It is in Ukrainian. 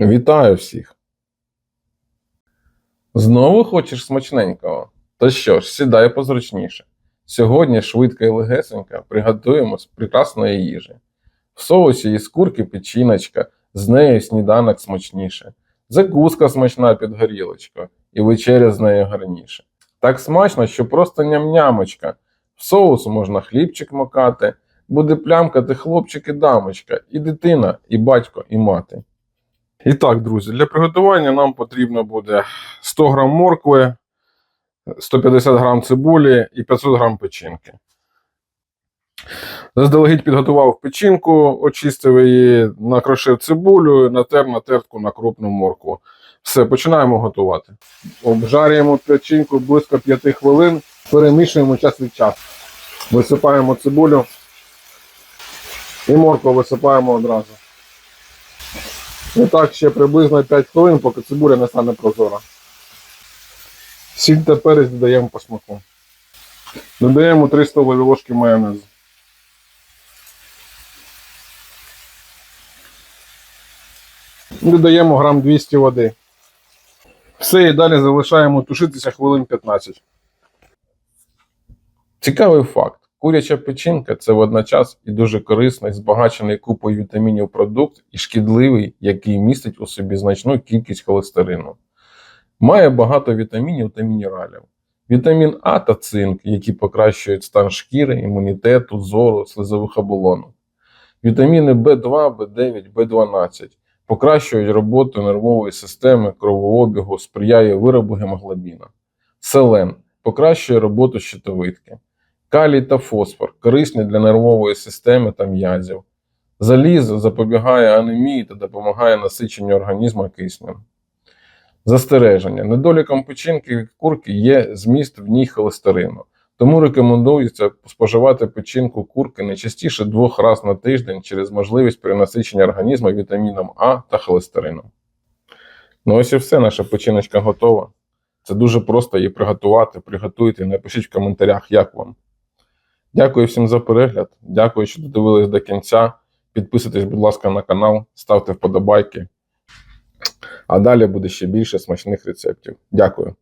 Вітаю всіх! Знову хочеш смачненького? То що ж, сідай позручніше. Сьогодні швидко і легесенько приготуємо з прекрасної їжі. В соусі із курки печіночка, з нею сніданок смачніше, закуска смачна під горілочкою і вечеря з нею гарніше. Так смачно, що просто ням-нямочка. В соус можна хлібчик макати, буде плямкати хлопчик і дамочка, і дитина, і батько, і мати. І так, друзі, для приготування нам потрібно буде 100 г моркви, 150 г цибулі і 500 г печінки. Заздалегідь підготував печінку, очистив її, накрошив цибулю, натер на тертку на крупну моркву. Все, починаємо готувати. Обжарюємо печінку близько 5 хвилин, перемішуємо час від часу. Висипаємо цибулю і моркву висипаємо одразу. І так ще приблизно 5 хвилин, поки цибуля не стане прозора. Сіль та перець додаємо по смаку. Додаємо 3 столові ложки майонезу. Додаємо грам 200 води. Все і далі залишаємо тушитися хвилин 15. Цікавий факт. Куряча печінка це водночас і дуже корисний, збагачений купою вітамінів продукт і шкідливий, який містить у собі значну кількість холестерину. Має багато вітамінів та мінералів. Вітамін А та цинк, які покращують стан шкіри, імунітету, зору, слизових оболонок. Вітаміни В2, В9, В12 покращують роботу нервової системи, кровообігу, сприяє виробу гемоглобіна. Селен покращує роботу щитовидки. Калій та фосфор корисні для нервової системи та м'язів. Залізо запобігає анемії та допомагає насиченню організму киснем. Застереження. Недоліком печінки курки є зміст в ній холестерину. Тому рекомендується споживати печінку курки не частіше двох разів на тиждень через можливість перенасичення організму вітаміном А та холестерином. Ну ось і все, наша печіночка готова. Це дуже просто її приготувати. Приготуйте, напишіть в коментарях, як вам. Дякую всім за перегляд. Дякую, що додивились до кінця. Підписуйтесь, будь ласка, на канал, ставте вподобайки. А далі буде ще більше смачних рецептів. Дякую.